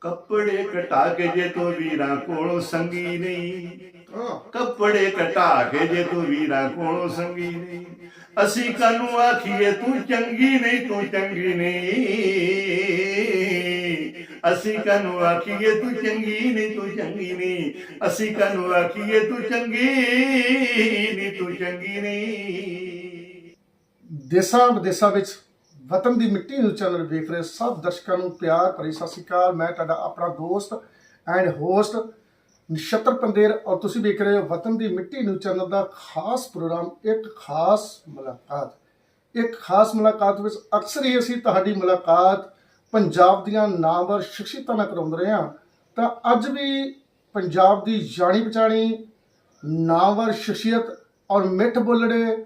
ਕੱਪੜੇ ਕਟਾ ਕੇ ਜੇ ਤੂੰ ਵੀਰਾਂ ਕੋਲੋਂ ਸੰਗੀ ਨਹੀਂ। ਕੱਪੜੇ ਕਟਾ ਕੇ ਜੇ ਤੂੰ ਵੀਰਾਂ ਕੋਲੋਂ ਸੰਗੀ ਨਹੀਂ। ਅਸੀਂ ਕਾਨੂੰ ਆਖੀਏ ਤੂੰ ਚੰਗੀ ਨਹੀਂ ਤੂੰ ਚੰਗੀ ਨਹੀਂ। ਅਸੀਂ ਕਾਨੂੰ ਆਖੀਏ ਤੂੰ ਚੰਗੀ ਨਹੀਂ ਤੂੰ ਚੰਗੀ ਨਹੀਂ। ਅਸੀਂ ਕਾਨੂੰ ਆਖੀਏ ਤੂੰ ਚੰਗੀ ਨਹੀਂ ਤੂੰ ਚੰਗੀ ਨਹੀਂ। ਦੇਸਾਂ ਵਿਦੇਸਾਂ ਵਿੱਚ ਵਤਨ ਦੀ ਮਿੱਟੀ ਨੂੰ ਚੈਨਲ ਵੇਖ ਰਹੇ ਸਭ ਦਰਸ਼ਕਾਂ ਨੂੰ ਪਿਆਰ ਭਰੀ ਸਤਿ ਸ਼੍ਰੀ ਅਕਾਲ। ਮੈਂ ਤੁਹਾਡਾ ਆਪਣਾ ਦੋਸਤ ਐਂਡ ਹੋਸਟ ਨਛੱਤਰ ਪੰਦੇਰ ਔਰ ਤੁਸੀਂ ਵੇਖ ਰਹੇ ਹੋ ਵਤਨ ਦੀ ਮਿੱਟੀ ਨੂੰ ਚੈਨਲ ਦਾ ਖਾਸ ਪ੍ਰੋਗਰਾਮ, ਇੱਕ ਖਾਸ ਮੁਲਾਕਾਤ। ਇੱਕ ਖਾਸ ਮੁਲਾਕਾਤ ਵਿੱਚ ਅਕਸਰ ਹੀ ਅਸੀਂ ਤੁਹਾਡੀ ਮੁਲਾਕਾਤ ਪੰਜਾਬ ਦੀਆਂ ਨਾਮਵਰ ਸ਼ਖਸੀਅਤਾਂ ਨਾਲ ਕਰਾਉਂਦੇ ਰਹੇ ਹਾਂ। ਤਾਂ ਅੱਜ ਵੀ ਪੰਜਾਬ ਦੀ ਜਾਣੀ ਪਛਾਣੀ ਨਾਮਵਰ ਸ਼ਖਸੀਅਤ ਔਰ ਮਿੱਠ ਬੋਲੜੇ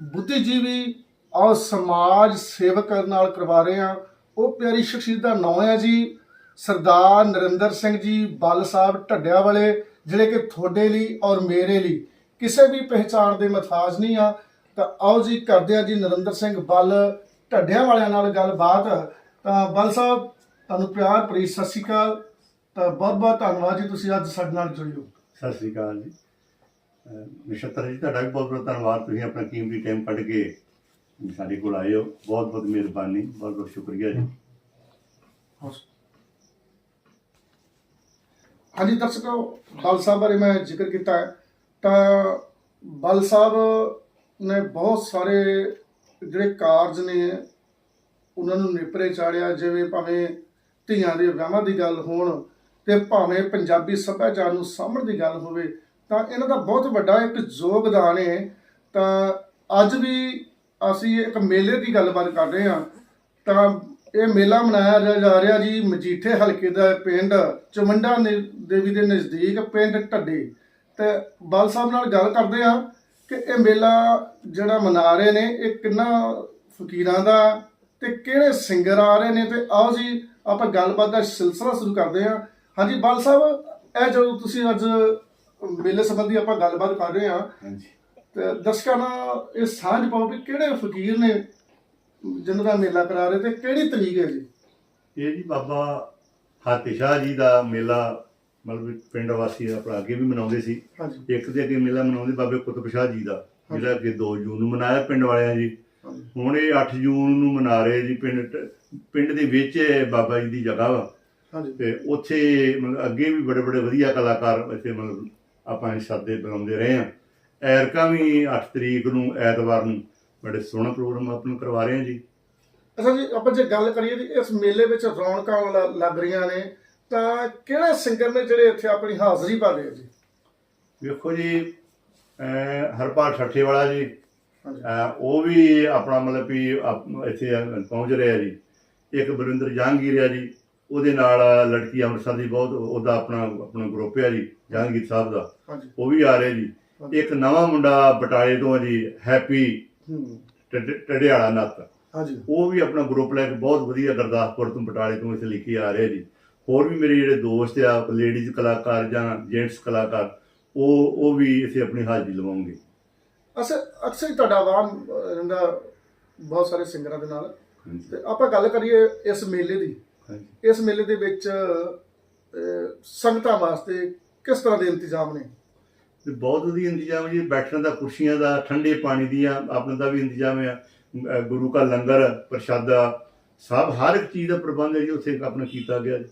ਬੁੱਧੀਜੀਵੀ ਔਰ ਸਮਾਜ ਸੇਵਕ ਨਾਲ ਕਰਵਾ ਰਹੇ ਹਾਂ। ਉਹ ਪਿਆਰੀ ਸ਼ਖਸੀਅਤ ਦਾ ਨਾਮ ਹੈ ਜੀ, ਸਰਦਾਰ ਨਰਿੰਦਰ ਸਿੰਘ ਜੀ ਬਲ ਸਾਹਿਬ ਢੱਡਿਆਂ ਵਾਲੇ, ਜਿਹੜੇ ਕਿ ਤੁਹਾਡੇ ਲਈ ਔਰ ਮੇਰੇ ਲਈ ਕਿਸੇ ਵੀ ਪਹਿਚਾਣ ਦੇ ਮਥਾਜ ਨਹੀਂ ਆ। ਤਾਂ ਆਓ ਜੀ, ਕਰਦੇ ਆ ਜੀ ਨਰਿੰਦਰ ਸਿੰਘ ਬਲ ਢੱਡਿਆਂ ਵਾਲਿਆਂ ਨਾਲ ਗੱਲਬਾਤ। ਤਾਂ ਬਲ ਸਾਹਿਬ, ਤੁਹਾਨੂੰ ਪਿਆਰ ਭਰੀ ਸਤਿ ਸ਼੍ਰੀ ਅਕਾਲ। ਤਾਂ ਬਹੁਤ ਬਹੁਤ ਧੰਨਵਾਦ ਜੀ ਤੁਸੀਂ ਅੱਜ ਸਾਡੇ ਨਾਲ ਜੁੜੇ ਹੋ। ਸਤਿ ਸ੍ਰੀ ਅਕਾਲ ਜੀ। ਨਛੱਤਰ ਜੀ, ਤੁਹਾਡਾ ਵੀ ਬਹੁਤ ਬਹੁਤ ਧੰਨਵਾਦ। ਤੁਸੀਂ ਆਪਣਾ ਕੀਮਤੀ ਟਾਈਮ ਕੱਢ ਕੇ ਸਾਡੇ ਕੋਲ ਆਏ ਹੋ ਬਹੁਤ ਬਹੁਤ ਮਿਹਰਬਾਨੀ, ਬਹੁਤ ਬਹੁਤ ਸ਼ੁਕਰੀਆ ਜੀ। ਹਾਂਜੀ, ਦਰਸ਼ਕੋ, ਬਲ ਸਾਹਿਬ ਬਾਰੇ ਮੈਂ ਜ਼ਿਕਰ ਕੀਤਾ ਹੈ। ਤਾਂ ਬਲ ਸਾਹਿਬ ਨੇ ਬਹੁਤ ਸਾਰੇ ਜਿਹੜੇ ਕਾਰਜ ਨੇ, ਉਹਨਾਂ ਨੂੰ ਨੇਪਰੇ ਚਾੜਿਆ, ਜਿਵੇਂ ਭਾਵੇਂ ਧੀਆਂ ਦੇ ਵਿਆਹਾਂ ਦੀ ਗੱਲ ਹੋਣ ਤੇ ਭਾਵੇਂ ਪੰਜਾਬੀ ਸੱਭਿਆਚਾਰ ਨੂੰ ਸਾਂਭਣ ਦੀ ਗੱਲ ਹੋਵੇ, ਤਾਂ ਇਹਨਾਂ ਦਾ ਬਹੁਤ ਵੱਡਾ ਇੱਕ ਯੋਗਦਾਨ ਹੈ। ਤਾਂ ਅੱਜ ਵੀ ਅਸੀਂ ਇੱਕ ਮੇਲੇ ਦੀ ਗੱਲਬਾਤ ਕਰ ਰਹੇ ਹਾਂ। ਤਾਂ ਇਹ ਮੇਲਾ ਮਨਾਇਆ ਜਾ- ਰਿਹਾ ਜੀ, ਮਜੀਠੇ ਹਲਕੇ ਦਾ ਪਿੰਡ ਚਮੰਡਾ ਨੇ- ਦੇਵੀ ਦੇ ਨਜ਼ਦੀਕ, ਪਿੰਡ ਢੱਡੇ। ਤੇ ਬਾਲ ਸਾਹਿਬ ਨਾਲ ਗੱਲ ਕਰਦੇ ਆ ਕਿ ਇਹ ਮੇਲਾ ਜਿਹੜਾ ਮਨਾ ਰਹੇ ਨੇ, ਇਹ ਕਿੰਨਾ ਫਕੀਰਾਂ ਦਾ ਤੇ ਕਿਹੜੇ ਸਿੰਗਰ ਆ ਰਹੇ ਨੇ? ਤੇ ਆਓ ਜੀ, ਆਪਾਂ ਗੱਲਬਾਤ ਦਾ ਸਿਲਸਿਲਾ ਸ਼ੁਰੂ ਕਰਦੇ ਆ ਹਾਂਜੀ, ਬਾਲ ਸਾਹਿਬ, ਇਹ ਜਦੋਂ ਤੁਸੀਂ ਅੱਜ ਮੇਲੇ ਸੰਬੰਧੀ ਆਪਾਂ ਗੱਲਬਾਤ ਕਰ ਰਹੇ ਆ ਹਾਂਜੀ। ਤੇ ਦਰਸ਼ਕਾਂ ਨਾਲ ਇਹ ਸਾਂਝ ਪਾਓ ਵੀ ਕਿਹੜੇ ਫਕੀਰ ਨੇ ਜਿਨ੍ਹਾਂ ਦਾ ਮੇਲਾ ਕਰਾ ਰਹੇ ਤੇ ਕਿਹੜੀ ਤਰੀਕ ਹੈ ਜੀ? ਇਹ ਜੀ ਬਾਬਾ ਹਾਤੀ ਸ਼ਾਹ ਜੀ ਦਾ ਮੇਲਾ ਮਤਲਬ ਪਿੰਡ ਵਾਸੀ ਆਪਣਾ ਅੱਗੇ ਵੀ ਮਨਾਉਂਦੇ ਸੀ। ਇੱਕ ਦੇ ਅੱਗੇ ਮੇਲਾ ਮਨਾਉਂਦੇ ਬਾਬੇ ਕੁਤਬ ਸ਼ਾਹ ਜੀ ਦਾ ਜਿਹੜਾ ਅੱਗੇ 2 ਜੂਨ ਨੂੰ ਮਨਾਇਆ ਪਿੰਡ ਵਾਲਿਆਂ ਜੀ। ਹੁਣ ਇਹ 8 ਜੂਨ ਨੂੰ ਮਨਾ ਰਹੇ ਜੀ ਪਿੰਡ ਪਿੰਡ ਦੇ ਵਿੱਚ ਬਾਬਾ ਜੀ ਦੀ ਜਗ੍ਹਾ ਵਾ। ਤੇ ਉੱਥੇ ਮਤਲਬ ਅੱਗੇ ਵੀ ਬੜੇ ਬੜੇ ਵਧੀਆ ਕਲਾਕਾਰ ਇੱਥੇ ਮਤਲਬ ਆਪਾਂ ਸਾਦੇ ਬੁਲਾਉਂਦੇ ਰਹੇ ਆ ਐਰਕਾ ਵੀ 8 ਤਰੀਕ ਨੂੰ ਐਤਵਾਰ ਨੂੰ ਬੜੇ ਸੋਹਣਾ ਪ੍ਰੋਗਰਾਮ ਆਪਾਂ ਨੂੰ ਕਰਵਾ ਰਹੇ ਆ ਜੀ। ਅੱਛਾ ਜੀ ਆਪਾਂ ਜੇ ਗੱਲ ਕਰੀਏ ਜੀ ਇਸ ਮੇਲੇ ਵਿੱਚ ਰੌਣਕਾਂ ਲੱਗ ਰਹੀਆਂ ਨੇ ਤਾਂ ਕਿਹੜੇ ਸਿੰਗਰ ਨੇ ਜਿਹੜੇ ਇੱਥੇ ਆਪਣੀ ਹਾਜ਼ਰੀ ਪਾ ਰਹੇ ਜੀ? ਵੇਖੋ ਜੀ ਹਰਪਾਲ ਠੱਠੇ ਵਾਲਾ ਜੀ ਉਹ ਵੀ ਆਪਣਾ ਮਤਲਬ ਵੀ ਇੱਥੇ ਪਹੁੰਚ ਰਿਹਾ ਜੀ। ਇੱਕ ਬਲਵਿੰਦਰ ਜਹਾਂਗੀਰ ਆ ਜੀ ਉਹਦੇ ਨਾਲ ਲੜਕੀ ਅੰਮ੍ਰਿਤਸਰ ਦੀ ਬਹੁਤ ਉਹਦਾ ਆਪਣਾ ਆਪਣਾ ਗਰੁੱਪ ਆ ਜੀ ਜਹਾਂਗੀਰ ਸਾਹਿਬ ਦਾ। ਉਹ ਵੀ ਆ ਰਿਹਾ ਜੀ। ਇੱਕ ਨਵਾਂ ਮੁੰਡਾ ਬਟਾਲੇ ਤੋਂ ਜੀ ਹੈਪੀ ਟਡਿਆਲਾ ਨੱਤ। ਹਾਂਜੀ। ਉਹ ਵੀ ਆਪਣਾ ਗਰੁੱਪ ਲੈ ਕੇ ਬਹੁਤ ਵਧੀਆ ਗੁਰਦਾਸਪੁਰ ਤੋਂ ਬਟਾਲੇ ਤੋਂ ਇੱਥੇ ਲਿਖੀ ਆ ਰਹੇ ਜੀ। ਹੋਰ ਵੀ ਮੇਰੇ ਜਿਹੜੇ ਦੋਸਤ ਆ ਲੇਡੀਜ਼ ਕਲਾਕਾਰ ਜਾਂ ਜੈਂਟਸ ਕਲਾਕਾਰ ਉਹ ਉਹ ਵੀ ਇੱਥੇ ਆਪਣੀ ਹਾਜ਼ਰੀ ਲਵਾਉਂਗੇ ਅਸਰ ਅਕਸਰ ਤੁਹਾਡਾ ਆਵਾਮ ਰਹਿੰਦਾ ਬਹੁਤ ਸਾਰੇ ਸਿੰਗਰਾਂ ਦੇ ਨਾਲ। ਤੇ ਆਪਾਂ ਗੱਲ ਕਰੀਏ ਇਸ ਮੇਲੇ ਦੀ। ਇਸ ਮੇਲੇ ਦੇ ਵਿੱਚ ਸੰਗਤਾਂ ਵਾਸਤੇ ਕਿਸ ਤਰ੍ਹਾਂ ਦੇ ਇੰਤਜ਼ਾਮ ਨੇ? ਤੇ ਬਹੁਤ ਵਧੀਆ ਇੰਤਜ਼ਾਮ ਜੀ ਬੈਠਣ ਦਾ ਕੁਰਸੀਆਂ ਦਾ ਠੰਡੇ ਪਾਣੀ ਦੀਆਂ ਆਪਣੇ ਦਾ ਵੀ ਇੰਤਜ਼ਾਮ ਹੈ। ਅਹ ਗੁਰੂ ਕਾ ਲੰਗਰ ਪ੍ਰਸ਼ਾਦਾ ਸਭ ਹਰ ਇੱਕ ਚੀਜ਼ ਦਾ ਪ੍ਰਬੰਧ ਹੈ ਜੀ ਉੱਥੇ ਆਪਣਾ ਕੀਤਾ ਗਿਆ ਜੀ।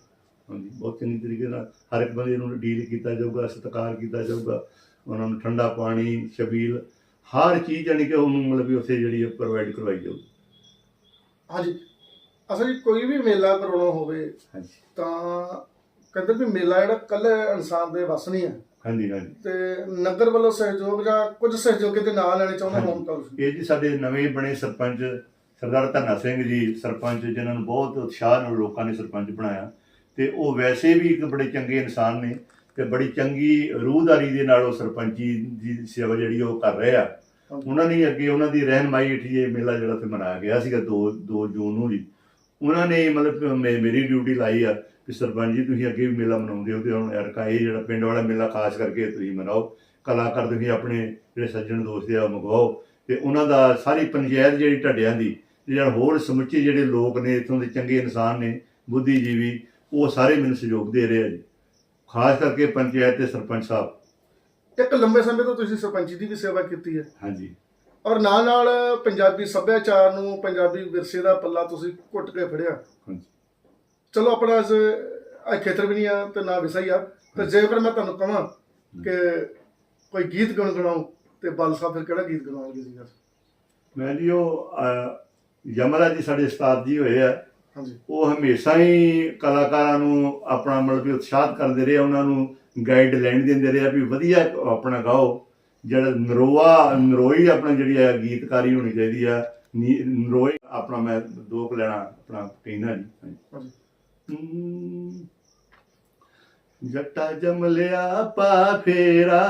ਹਾਂਜੀ ਬਹੁਤ ਚੰਗੀ ਤਰੀਕੇ ਨਾਲ ਹਰ ਇੱਕ ਬੰਦੇ ਨੂੰ ਡੀਲ ਕੀਤਾ ਜਾਊਗਾ ਸਤਿਕਾਰ ਕੀਤਾ ਜਾਊਗਾ। ਉਹਨਾਂ ਨੂੰ ਠੰਡਾ ਪਾਣੀ ਛਬੀਲ ਹਰ ਚੀਜ਼ ਜਾਣੀ ਕਿ ਉਹਨੂੰ ਮਤਲਬ ਵੀ ਉੱਥੇ ਜਿਹੜੀ ਪ੍ਰੋਵਾਈਡ ਕਰਵਾਈ ਜਾਊਗੀ। ਹਾਂਜੀ। ਅਸਲ ਵਿੱਚ ਕੋਈ ਵੀ ਮੇਲਾ ਕਰਾਉਣਾ ਹੋਵੇ ਹਾਂਜੀ। ਤਾਂ ਕਹਿੰਦੇ ਵੀ ਮੇਲਾ ਜਿਹੜਾ ਕੱਲੇ ਇਨਸਾਨ ਦੇ ਵੱਸ ਨਹੀਂ ਹੈ। ਹਾਂਜੀ ਹਾਂਜੀ। ਤੇ ਨਗਰ ਵੱਲੋਂ ਸਹਿਯੋਗ ਜਾਂ ਕੁਝ ਸਹਿਯੋਗੀ ਦੇ ਨਾਲ ਲੈਣੇ ਚਾਹੁੰਦੇ ਤਾਂ ਤੁਸੀਂ? ਇਹ ਜੀ ਸਾਡੇ ਨਵੇਂ ਬਣੇ ਸਰਪੰਚ ਸਰਦਾਰ ਧੰਨਾ ਸਿੰਘ ਜੀ ਸਰਪੰਚ ਜਿਨ੍ਹਾਂ ਨੂੰ ਬਹੁਤ ਉਤਸ਼ਾਹ ਨਾਲ ਲੋਕਾਂ ਨੇ ਸਰਪੰਚ ਬਣਾਇਆ ਤੇ ਉਹ ਵੈਸੇ ਵੀ ਇੱਕ ਬੜੇ ਚੰਗੇ ਇਨਸਾਨ ਨੇ ਤੇ ਬੜੀ ਚੰਗੀ ਰੂਹਦਾਰੀ ਦੇ ਨਾਲ ਉਹ ਸਰਪੰਚੀ ਦੀ ਸੇਵਾ ਜਿਹੜੀ ਉਹ ਕਰ ਰਹੇ ਆ। ਉਹਨਾਂ ਨੇ ਅੱਗੇ ਉਹਨਾਂ ਦੀ ਰਹਿਨਮਾਈ ਹੇਠ ਇਹ ਮੇਲਾ ਜਿਹੜਾ ਤੇ ਮਨਾਇਆ ਗਿਆ ਸੀਗਾ 2 2 ਜੂਨ ਨੂੰ ਜੀ। ਉਹਨਾਂ ਨੇ ਮਤਲਬ ਮੇਰੀ ਡਿਊਟੀ ਲਾਈ ਆ ਕਿ ਸਰਪੰਚ ਜੀ ਤੁਸੀਂ ਅੱਗੇ ਵੀ ਮੇਲਾ ਮਨਾਉਂਦੇ ਹੋ ਤੇ ਹੁਣ ਐਰਕਾ ਇਹ ਜਿਹੜਾ ਪਿੰਡ ਵਾਲਾ ਮੇਲਾ ਖਾਸ ਕਰਕੇ ਤੁਸੀਂ ਮਨਾਓ। ਕਲਾਕਾਰ ਤੁਸੀਂ ਆਪਣੇ ਜਿਹੜੇ ਸੱਜਣ ਦੋਸਤ ਆ ਮੰਗਵਾਓ। ਤੇ ਉਹਨਾਂ ਦਾ ਸਾਰੀ ਪੰਚਾਇਤ ਜਿਹੜੀ ਢੱਡਿਆਂ ਦੀ ਜਿਹੜਾ ਹੋਰ ਸਮੁੱਚੇ ਜਿਹੜੇ ਲੋਕ ਨੇ ਇਥੋਂ ਦੇ ਚੰਗੇ ਇਨਸਾਨ ਨੇ ਬੁੱਧੀਜੀਵੀ ਉਹ ਸਾਰੇ ਮੈਨੂੰ ਸਹਿਯੋਗ ਦੇ ਰਹੇ ਆ ਜੀ। ਖਾਸ ਕਰਕੇ ਪੰਚਾਇਤ ਤੇ ਸਰਪੰਚ ਸਾਹਿਬ। ਇੱਕ ਲੰਬੇ ਸਮੇਂ ਤੋਂ ਤੁਸੀਂ ਸਰਪੰਚੀ ਦੀ ਵੀ ਸੇਵਾ ਕੀਤੀ ਹੈ। ਹਾਂਜੀ। ਔਰ ਨਾਲ ਨਾਲ ਪੰਜਾਬੀ ਸੱਭਿਆਚਾਰ ਨੂੰ ਪੰਜਾਬੀ ਵਿਰਸੇ ਦਾ ਪੱਲਾ ਤੁਸੀਂ ਘੁੱਟ ਕੇ ਫੜਿਆ। ਹਾਂਜੀ। ਚਲੋ ਆਪਣਾ ਅੱਜ ਇਹ ਖੇਤਰ ਵੀ ਨਹੀਂ ਆ ਤੇ ਨਾ ਵਿਸ਼ਾ ਹੀ ਆ। ਤੇ ਜੇਕਰ ਮੈਂ ਤੁਹਾਨੂੰ ਕਹਾਂ ਕਿ ਕੋਈ ਗੀਤ ਗੁਣਗੁਣਾਓ ਤੇ ਬਲ ਸਾਹਿਬ ਫਿਰ ਕਿਹੜਾ ਗੀਤ ਗੁਣਾਉਣਗੇ ਜੀ? ਮੈਂ ਜੀ ਉਹ ਯਮਰਾ ਜੀ ਸਾਡੇ ਉਸਤਾਦ ਜੀ ਹੋਏ ਆ। ਹਾਂਜੀ। ਉਹ ਹਮੇਸ਼ਾ ਹੀ ਕਲਾਕਾਰਾਂ ਨੂੰ ਆਪਣਾ ਮਤਲਬ ਵੀ ਉਤਸ਼ਾਹਤ ਕਰਦੇ ਰਹੇ ਉਹਨਾਂ ਨੂੰ ਗਾਈਡ ਲਾਈਨ ਦਿੰਦੇ ਰਹੇ ਆ ਵੀ ਵਧੀਆ ਆਪਣਾ ਗਾਓ। ਜਿਹੜਾ ਨਰੋਆ ਨਰੋਈ ਆਪਣਾ ਜਿਹੜੀ ਹੈ ਗੀਤਕਾਰੀ ਹੋਣੀ ਚਾਹੀਦੀ ਆ। ਨਰੋਈ ਆਪਣਾ ਮੈਂ ਦੋ ਕੁ ਲੈਣਾ ਆਪਣਾ ਕਹਿੰਦਾ ਜੀ। ਹਾਂਜੀ। ਜੱਟਾ ਜਮਲਿਆ ਪਾ ਫੇਰਾ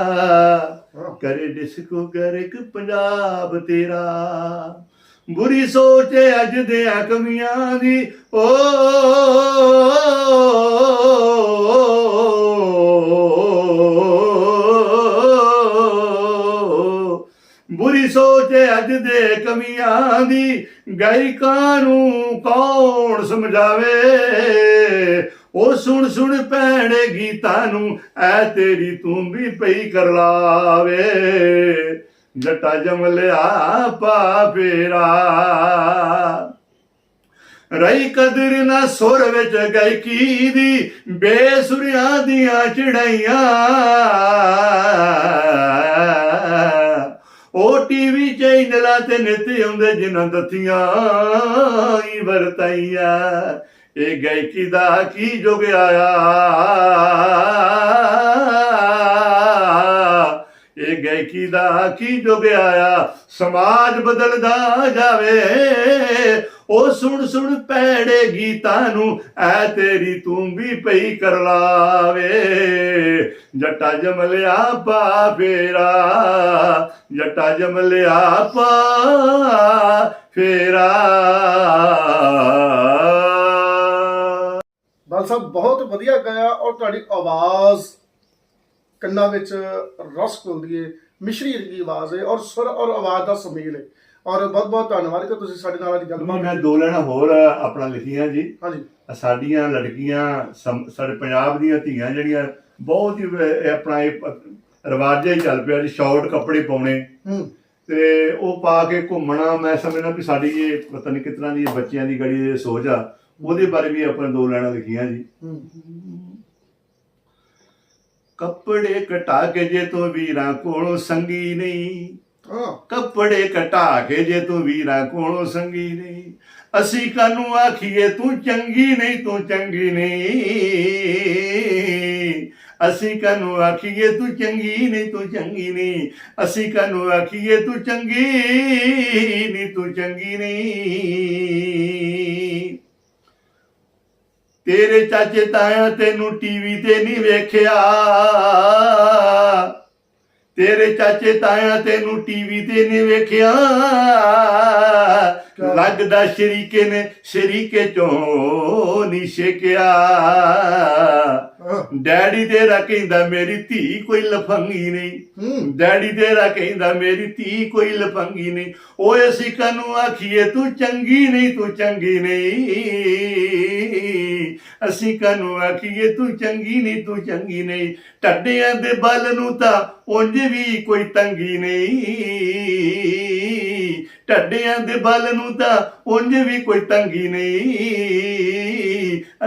ਕਰੇ ਡਿਸਕੋ ਗਰਕ ਪੰਜਾਬ ਤੇਰਾ ਬੁਰੀ ਸੋਚ ਅੱਜ ਦੇ ਕਮੀਆਂ ਦੀ ਓ ਸੋਚ ਅੱਜ ਦੇ ਕਮੀਆਂ ਦੀ, ਗਾਇਕਾਂ ਨੂੰ ਕੌਣ ਸਮਝਾਵੇ? ਉਹ ਸੁਣ ਸੁਣ ਭੈਣੇ ਗੀਤਾਂ ਨੂੰ, ਐ ਤੇਰੀ ਤੂੰ ਵੀ ਪਈ ਕਰ ਲਾਵੇ ਜੱਟਾ ਜਮਲਿਆ ਪਾ ਫੇਰਾ। ਰਹੀ ਕਦਰ ਨਾ ਸੁਰ ਵਿੱਚ ਗਾਇਕੀ ਦੀ, ਬੇਸੁਰਿਆਂ ਦੀਆਂ ਚੜਾਈਆਂ। ਉਹ ਟੀਵੀ ਚੈਨਲਾਂ ਤੇ ਨਿਤ ਆਉਂਦੇ ਜਿਨ੍ਹਾਂ ਦੱਤੀਆਂ ਹੀ ਵਰਤਾਈਆਂ। ਇਹ ਗਾਇਕੀ ਦਾ ਕੀ ਜੁਗ ਆਇਆ? ਇਹ ਗਾਇਕੀ ਦਾ ਕੀ ਜੁਗ ਆਇਆ? ਸਮਾਜ ਬਦਲਦਾ ਜਾਵੇ। ਉਹ ਸੁਣ ਸੁਣ ਪੈੜੇ ਗੀਤਾਂ ਨੂੰ, ਐ ਤੇਰੀ ਤੂੰ ਵੀ ਪਈ ਕਰ ਲਾਵੇ ਜੱਟਾ ਜਮਲਿਆ ਪਾ ਫੇਰਾ, ਜੱਟਾ ਜਮ ਲਿਆ ਪਾ ਫੇਰਾ। ਬਲ ਸਾਹਿਬ, ਬਹੁਤ ਵਧੀਆ ਗਾਇਆ ਔਰ ਤੁਹਾਡੀ ਆਵਾਜ਼ ਕੰਨਾਂ ਵਿੱਚ ਰਸ ਘੁਲਦੀ ਏ, ਮਿਸ਼ਰੀ ਵਰਗੀ ਆਵਾਜ਼ ਹੈ ਔਰ ਸੁਰ ਔਰ ਆਵਾਜ਼ ਦਾ ਸੁਮੇਲ ਹੈ ਔਰ ਬਹੁਤ ਬਹੁਤ ਧੰਨਵਾਦ ਕਿ ਤੁਸੀਂ ਸਾਡੇ ਨਾਲ ਅੱਜ ਗੱਲਬਾਤ ਮੈਂ ਦੋ ਲੈਣਾ ਹੋਰ ਆਪਣਾ ਲਿਖੀਆਂ ਜੀ। ਹਾਂਜੀ। ਸਾਡੀਆਂ ਲੜਕੀਆਂ ਸਾਡੇ ਪੰਜਾਬ ਦੀਆਂ ਧੀਆਂ ਜਿਹੜੀਆਂ ਬਹੁਤ ਹੀ ਆਪਣਾ ਇਹ ਰਿਵਾਜ ਜਿਹਾ ਚੱਲ ਪਿਆ ਜੀ ਸ਼ਾਰਟ ਕੱਪੜੇ ਪਾਉਣੇ। ਤੇ ਉਹ ਪਾ ਕੇ ਘੁੰਮਣਾ ਮੈਂ ਸਮਝਦਾ ਵੀ ਸਾਡੀ ਇਹ ਪਤਾ ਨਹੀਂ ਕਿਤਨਾ ਦੀ ਬੱਚਿਆਂ ਦੀ ਗੜੀ ਇਹ ਸੋਚ ਆ ਉਹਦੇ ਬਾਰੇ ਵੀ ਆਪਾਂ ਦੋ ਲੈਣਾ ਲਿਖੀਆਂ ਜੀ। ਕੱਪੜੇ ਕਟਾ ਕੇ ਜੇ ਤੂੰ ਵੀਰਾਂ ਕੋਲੋਂ ਸੰਗੀ ਨਹੀਂ ਕੱਪੜੇ ਘਟਾ ਕੇ ਜੇ ਤੂੰ ਵੀਰਾ ਕੋਲੋਂ ਸੰਗੀ ਨਹੀਂ। ਅਸੀਂ ਕਾਨੂੰ ਆਖੀਏ, ਤੂੰ ਚੰਗੀ ਨਹੀਂ, ਤੂੰ ਚੰਗੀ ਨਹੀਂ। ਅਸੀਂ ਕਾਨੂੰ ਆਖੀਏ, ਤੂੰ ਚੰਗੀ ਨਹੀਂ, ਤੂੰ ਚੰਗੀ ਨਹੀਂ। ਅਸੀਂ ਕਾਨੂੰ ਆਖੀਏ, ਤੂੰ ਚੰਗੀ ਨਹੀਂ, ਤੂੰ ਚੰਗੀ ਨਹੀਂ। ਤੇਰੇ ਚਾਚੇ ਤਾਇਆ ਤੈਨੂੰ ਟੀਵੀ ਤੇ ਨਹੀਂ ਵੇਖਿਆ। ਤੇਰੇ ਚਾਚੇ ਤਾਇਆ ਤੈਨੂੰ ਟੀਵੀ ਤੇ ਨਹੀਂ ਵੇਖਿਆ। ਲੱਗਦਾ ਸ਼ਰੀਕੇ ਨੇ ਸ਼ਰੀਕੇ ਚੋਂ ਨਹੀਂ ਛਕਿਆ। ਡੈਡੀ ਤੇਰਾ ਕਹਿੰਦਾ ਮੇਰੀ ਧੀ ਕੋਈ ਲਫੰਗੀ ਨਹੀਂ। ਡੈਡੀ ਤੇਰਾ ਕਹਿੰਦਾ ਮੇਰੀ ਧੀ ਕੋਈ ਲਫੰਗੀ ਨਹੀਂ। ਓਏ ਅਸੀਂ ਕਾਨੂੰ ਆਖੀਏ ਤੂੰ ਚੰਗੀ ਨਹੀਂ ਤੂੰ ਚੰਗੀ ਨਹੀਂ। ਅਸੀਂ ਕਾਨੂੰ ਆਖੀਏ, ਤੂੰ ਚੰਗੀ ਨਹੀਂ, ਤੂੰ ਚੰਗੀ ਨਹੀਂ। ਟੱਡਿਆਂ ਦੇ ਬਲ ਨੂੰ ਤਾਂ ਉਂਝ ਵੀ ਕੋਈ ਤੰਗੀ ਨਹੀਂ। ਟੱਡਿਆਂ ਦੇ ਬਲ ਨੂੰ ਤਾਂ ਉਂਝ ਵੀ ਕੋਈ ਤੰਗੀ ਨਹੀਂ।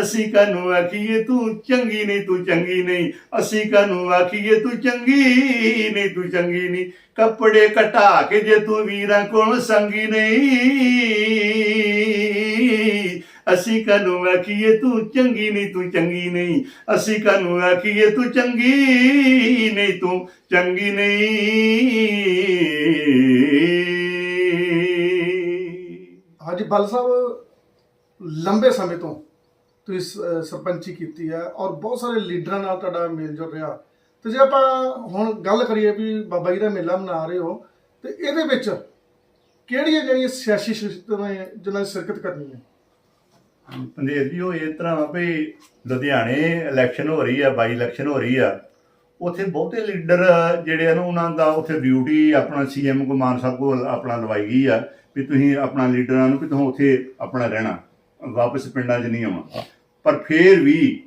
ਅਸੀਂ ਕਾਨੂੰ ਆਖੀਏ, ਤੂੰ ਚੰਗੀ ਨਹੀਂ, ਤੂੰ ਚੰਗੀ ਨਹੀਂ। ਅਸੀਂ ਕਾਨੂੰ ਆਖੀਏ, ਤੂੰ ਚੰਗੀ ਨਹੀਂ, ਤੂੰ ਚੰਗੀ ਨਹੀਂ। ਕੱਪੜੇ ਘਟਾ ਕੇ ਜੇ ਤੂੰ ਵੀਰਾਂ ਕੋਲ ਸੰਗੀ ਨਹੀਂ। ਅਸੀਂ ਕਾਨੂੰ ਆਖੀਏ, ਤੂੰ ਚੰਗੀ ਨਹੀਂ, ਤੂੰ ਚੰਗੀ ਨਹੀਂ। ਅਸੀਂ ਕਾਨੂੰ ਆਖੀਏ, ਤੂੰ ਚੰਗੀ ਨਹੀਂ, ਤੂੰ ਚੰਗੀ ਨਹੀਂ। ਹਾਂਜੀ, ਬਲ ਸਾਹਿਬ, ਲੰਬੇ ਸਮੇਂ ਤੋਂ ਤੁਸੀਂ ਸਰਪੰਚੀ ਕੀਤੀ ਹੈ ਔਰ ਬਹੁਤ ਸਾਰੇ ਲੀਡਰਾਂ ਨਾਲ ਤੁਹਾਡਾ ਮੇਲ ਜੁਲ ਰਿਹਾ। ਤੇ ਜੇ ਆਪਾਂ ਹੁਣ ਗੱਲ ਕਰੀਏ ਵੀ ਬਾਬਾ ਜੀ ਦਾ ਮੇਲਾ ਮਨਾ ਰਹੇ ਹੋ, ਤੇ ਇਹਦੇ ਵਿੱਚ ਕਿਹੜੀਆਂ ਜਿਹੜੀਆਂ ਸਿਆਸੀ ਸ਼ਖਸੀਅਤਾਂ ਨੇ ਜਿਨ੍ਹਾਂ ਦੀ ਸ਼ਿਰਕਤ ਕਰਨੀ ਹੈ? ਪੰਦੇਰ ਜੀ ਉਹ ਇਸ ਤਰ੍ਹਾਂ ਵਾ ਵੀ ਲੁਧਿਆਣੇ ਇਲੈਕਸ਼ਨ ਹੋ ਰਹੀ ਆ, ਬਾਈ ਇਲੈਕਸ਼ਨ ਹੋ ਰਹੀ ਆ। ਉੱਥੇ ਬਹੁਤੇ ਲੀਡਰ ਜਿਹੜੇ ਆ ਨਾ, ਉਹਨਾਂ ਦਾ ਉੱਥੇ ਡਿਊਟੀ ਆਪਣਾ ਸੀਐਮ ਕੋ ਮਾਨ ਸਾਹਿਬ ਕੋਲ ਆਪਣਾ ਲਵਾਈ ਗਈ ਆ ਵੀ ਤੁਸੀਂ ਆਪਣਾ ਲੀਡਰਾਂ ਨੂੰ ਵੀ ਤੁਸੀਂ ਉੱਥੇ ਆਪਣਾ ਰਹਿਣਾ, ਵਾਪਸ ਪਿੰਡਾਂ 'ਚ ਨਹੀਂ ਆਉਣਾ। ਪਰ ਫੇਰ ਵੀ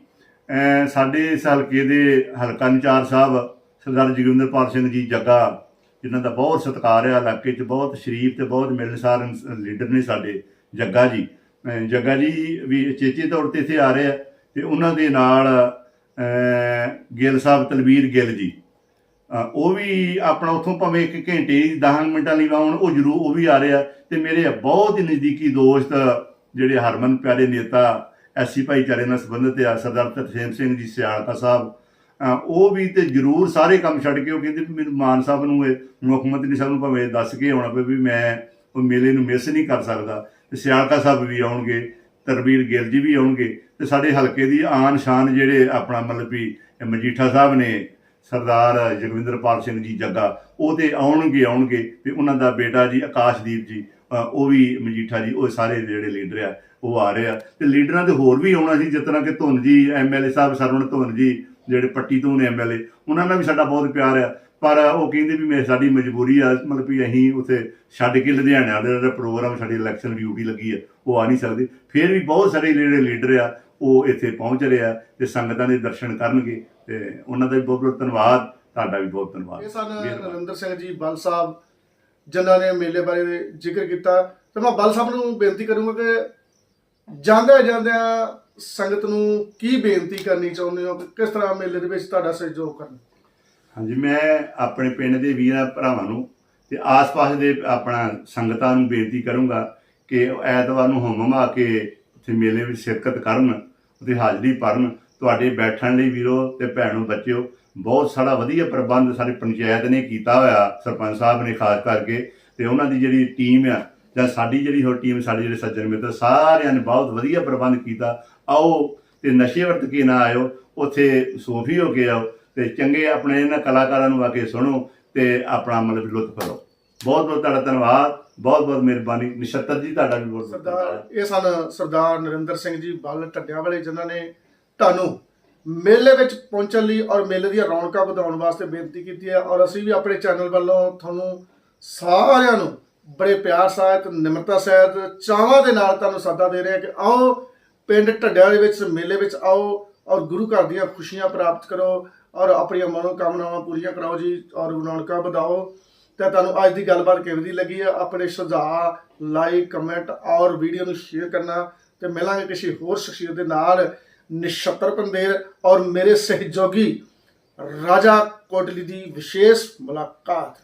ਸਾਡੇ ਇਸ ਹਲਕੇ ਦੇ ਹਲਕਾ ਇੰਚਾਰਜ ਸਾਹਿਬ, ਸਰਦਾਰ ਜਗਵਿੰਦਰਪਾਲ ਸਿੰਘ ਜੀ ਜੱਗਾ, ਜਿਨ੍ਹਾਂ ਦਾ ਬਹੁਤ ਸਤਿਕਾਰ ਹੈ ਇਲਾਕੇ 'ਚ ਬਹੁਤ ਸ਼ਰੀਫ ਤੇ ਬਹੁਤ ਮਿਲਣਸਾਰ ਲੀਡਰ ਨੇ ਸਾਡੇ ਜੱਗਾ ਜੀ। ਜੱਗਾ ਜੀ ਵੀ ਚੇਚੇ ਤੌਰ ਤੇ ਇੱਥੇ ਆ ਰਹੇ ਆ ਤੇ ਉਹਨਾਂ ਦੇ ਨਾਲ ਗਿੱਲ ਸਾਹਿਬ ਤਲਵੀਰ ਗਿੱਲ ਜੀ। ਉਹ ਵੀ ਆਪਣਾ ਉੱਥੋਂ ਭਾਵੇਂ ਇੱਕ ਘੰਟੇ 10 ਮਿੰਟਾਂ ਲਈ ਆਉਣ, ਉਹ ਜ਼ਰੂਰ ਉਹ ਵੀ ਆ ਰਿਹਾ ਆ। ਤੇ ਮੇਰੇ ਬਹੁਤ ਹੀ ਨਜ਼ਦੀਕੀ ਦੋਸਤ ਜਿਹੜੇ ਹਰਮਨ ਪਿਆਰੇ ਨੇਤਾ ਐਸੀ ਭਾਈਚਾਰੇ ਨਾਲ ਸੰਬੰਧਿਤ ਆ, ਸਰਦਾਰ ਤਰਸੇਮ ਸਿੰਘ ਜੀ, ਸਿਆਲਕਾ ਸਾਹਿਬ। ਉਹ ਵੀ ਤੇ ਜ਼ਰੂਰ ਸਾਰੇ ਕੰਮ ਛੱਡ ਕੇ ਉਹ ਕਹਿੰਦੇ ਵੀ ਮੈਨੂੰ ਮਾਨ ਸਾਹਿਬ ਨੂੰ ਮੁੱਖ ਮੰਤਰੀ ਸਾਹਿਬ ਨੂੰ ਭਾਵੇਂ ਦੱਸ ਕੇ ਆਉਣਾ ਪਵੇ ਵੀ ਮੈਂ ਉਹ ਮੇਲੇ ਨੂੰ ਮਿਸ ਨਹੀਂ ਕਰ ਸਕਦਾ। ਤੇ ਸਿਆਲਕਾ ਸਾਹਿਬ ਵੀ ਆਉਣਗੇ, ਤਰਬੀਰ ਗਿੱਲ ਜੀ ਵੀ ਆਉਣਗੇ, ਤੇ ਸਾਡੇ ਹਲਕੇ ਦੀ ਆਨ ਸ਼ਾਨ ਜਿਹੜੇ ਆਪਣਾ ਮਤਲਬ ਵੀ ਮਜੀਠਾ ਸਾਹਿਬ ਨੇ ਸਰਦਾਰ ਜਗਵਿੰਦਰਪਾਲ ਸਿੰਘ ਜੀ ਜੱਗਾ, ਉਹ ਤੇ ਆਉਣਗੇ ਆਉਣਗੇ, ਤੇ ਉਹਨਾਂ ਦਾ ਬੇਟਾ ਜੀ ਆਕਾਸ਼ਦੀਪ ਜੀ ਉਹ ਵੀ ਮਜੀਠਾ ਜੀ, ਉਹ ਸਾਰੇ ਜਿਹੜੇ ਲੀਡਰ ਆ, ਉਹ ਆ ਰਹੇ ਆ, ਤੇ ਲੀਡਰਾਂ ਦੇ ਹੋਰ ਵੀ ਆਉਣਾ ਸੀ, ਜਿਸ ਤਰ੍ਹਾਂ ਕਿ ਧੁੰਨ ਜੀ ਐਮਐਲਏ ਸਾਹਿਬ ਸਰਵਣ ਧੁੰਨ ਜੀ ਜਿਹੜੇ ਪੱਟੀ ਤੋਂ ਨੇ ਐਮਐਲਏ ਉਹਨਾਂ ਨਾਲ ਵੀ ਸਾਡਾ ਬਹੁਤ ਪਿਆਰ ਆ। ਪਰ ਉਹ ਕਹਿੰਦੇ ਵੀ ਮੈਂ ਸਾਡੀ ਮਜਬੂਰੀ ਆ ਮਤਲਬ ਵੀ ਅਸੀਂ ਉੱਥੇ ਛੱਡ ਕੇ ਲੁਧਿਆਣੇ ਵਾਲੇ ਜਿਹੜਾ ਪ੍ਰੋਗਰਾਮ ਸਾਡੀ ਇਲੈਕਸ਼ਨ ਡਿਊਟੀ ਲੱਗੀ ਆ ਉਹ ਆ ਨਹੀਂ ਸਕਦੇ। ਫਿਰ ਵੀ ਬਹੁਤ ਸਾਰੇ ਜਿਹੜੇ ਲੀਡਰ ਆ ਉਹ ਇੱਥੇ ਪਹੁੰਚ ਰਹੇ ਆ ਤੇ ਸੰਗਤਾਂ ਦੇ ਦਰਸ਼ਨ ਕਰਨਗੇ ਤੇ ਉਹਨਾਂ ਦਾ ਵੀ ਬਹੁਤ ਬਹੁਤ ਧੰਨਵਾਦ ਤੁਹਾਡਾ ਵੀ ਬਹੁਤ ਧੰਨਵਾਦ। ਇਹ ਸਨ। ਨਰਿੰਦਰ ਸਿੰਘ ਜੀ ਬਲ ਸਾਹਿਬ ਜਿਨ੍ਹਾਂ ਨੇ ਮੇਲੇ ਬਾਰੇ ਜ਼ਿਕਰ ਕੀਤਾ। ਤੇ ਮੈਂ ਬਲ ਸਾਹਿਬ ਨੂੰ ਬੇਨਤੀ ਕਰੂੰਗਾ ਕਿ ਜਾਂਦੇ ਜਾਂਦਿਆਂ ਸੰਗਤ ਨੂੰ ਕੀ ਬੇਨਤੀ ਕਰਨੀ ਚਾਹੁੰਦੇ ਹੋ ਕਿਸ ਤਰ੍ਹਾਂ ਮੇਲੇ ਦੇ ਵਿੱਚ ਤੁਹਾਡਾ ਸਹਿਯੋਗ ਕਰਨ? ਹਾਂਜੀ, ਮੈਂ ਆਪਣੇ ਪਿੰਡ ਦੇ ਵੀਰਾਂ ਭਰਾਵਾਂ ਨੂੰ ਤੇ ਆਸ-ਪਾਸ ਦੇ ਆਪਣਾ ਸੰਗਤਾਂ ਨੂੰ ਬੇਨਤੀ ਕਰੂੰਗਾ ਕਿ ਉਹ ਐਤਵਾਰ ਨੂੰ ਹੁਮਮ ਆ ਕੇ ਉੱਥੇ ਮੇਲੇ ਵਿੱਚ ਸ਼ਿਰਕਤ ਕਰਨ ਉੱਥੇ ਹਾਜ਼ਰੀ ਭਰਨ। ਤੁਹਾਡੇ ਬੈਠਣ ਲਈ ਵੀਰੋ ਤੇ ਭੈਣੋ ਬੱਚਿਓ, ਬਹੁਤ ਸਾਰਾ ਵਧੀਆ ਪ੍ਰਬੰਧ ਸਾਡੀ ਪੰਚਾਇਤ ਨੇ ਕੀਤਾ ਹੋਇਆ, ਸਰਪੰਚ ਸਾਹਿਬ ਨੇ ਖਾਸ ਕਰਕੇ, ਤੇ ਉਹਨਾਂ ਦੀ ਜਿਹੜੀ ਟੀਮ ਆ ਜਾਂ ਸਾਡੀ ਜਿਹੜੀ ਹੋਰ ਟੀਮ ਸਾਡੇ ਜਿਹੜੇ ਸੱਜਣ ਮਿੱਤਰ ਸਾਰਿਆਂ ਨੇ ਬਹੁਤ ਵਧੀਆ ਪ੍ਰਬੰਧ ਕੀਤਾ। ਆਓ ਤੇ ਨਸ਼ੇ ਵਰਤ ਕੇ ਨਾ ਆਇਓ ਉੱਥੇ ਸੂਫੀ ਹੋ ਕੇ ਆਓ ਤੇ ਚੰਗੇ ਆਪਣੇ ਇਹਨਾਂ ਕਲਾਕਾਰਾਂ ਨੂੰ ਆ ਕੇ ਸੁਣੋ ਤੇ ਆਪਣਾ ਮਤਲਬ ਲੁਤਫ ਕਰੋ ਬਹੁਤ ਬਹੁਤ ਤੁਹਾਡਾ ਧੰਨਵਾਦ ਬਹੁਤ ਬਹੁਤ ਮਿਹਰਬਾਨੀ। ਨਿਸ਼ਤਰ ਜੀ ਤੁਹਾਡਾ ਵੀ ਬਹੁਤ ਬਹੁਤ ਸਰਦਾਰ ਇਹ ਸਨ ਸਰਦਾਰ ਨਰਿੰਦਰ ਸਿੰਘ ਜੀ ਬਲ ਟੱਡਿਆਂ ਵਾਲੇ ਜਿਨ੍ਹਾਂ ਨੇ ਤੁਹਾਨੂੰ ਮੇਲੇ ਵਿੱਚ ਪਹੁੰਚਣ ਲਈ ਔਰ ਮੇਲੇ ਦੀਆਂ ਰੌਣਕਾਂ ਵਧਾਉਣ ਵਾਸਤੇ ਬੇਨਤੀ ਕੀਤੀ ਹੈ। ਔਰ ਅਸੀਂ ਵੀ ਆਪਣੇ ਚੈਨਲ ਵੱਲੋਂ ਤੁਹਾਨੂੰ ਸਾਰਿਆਂ ਨੂੰ ਬੜੇ ਪਿਆਰ ਸਹਿਤ ਨਿਮਰਤਾ ਸਹਿਤ ਚਾਵਾਂ ਦੇ ਨਾਲ ਤੁਹਾਨੂੰ ਸੱਦਾ ਦੇ ਰਿਹਾ ਕਿ ਆਓ ਪਿੰਡ ਢੱਡਿਆਂ ਦੇ ਵਿੱਚ, ਮੇਲੇ ਵਿੱਚ ਆਓ ਔਰ ਗੁਰੂ ਘਰ ਦੀਆਂ ਖੁਸ਼ੀਆਂ ਪ੍ਰਾਪਤ ਕਰੋ ਔਰ ਆਪਣੀਆਂ ਮਨੋਕਾਮਨਾਵਾਂ ਪੂਰੀਆਂ ਕਰਾਓ ਜੀ ਔਰ ਰੌਣਕਾਂ ਵਧਾਓ। ਤੇ ਤੁਹਾਨੂੰ ਅੱਜ ਦੀ ਗੱਲਬਾਤ ਕਿਵੇਂ ਦੀ ਲੱਗੀ ਆ ਆਪਣੇ ਸੁਝਾਅ ਲਾਈਕ ਕਮੈਂਟ ਔਰ ਵੀਡੀਓ ਨੂੰ ਸ਼ੇਅਰ ਕਰਨਾ ਤੇ ਮਿਲਾਂਗੇ ਕਿਸੇ ਹੋਰ ਸ਼ਖਸੀਅਤ ਦੇ ਨਾਲ ਨਿਸ਼ਤਰ ਪੰਦੇਰ ਔਰ ਮੇਰੇ ਸਹਿਯੋਗੀ ਰਾਜਾ ਕੋਟਲੀ ਦੀ ਵਿਸ਼ੇਸ਼ ਮੁਲਾਕਾਤ।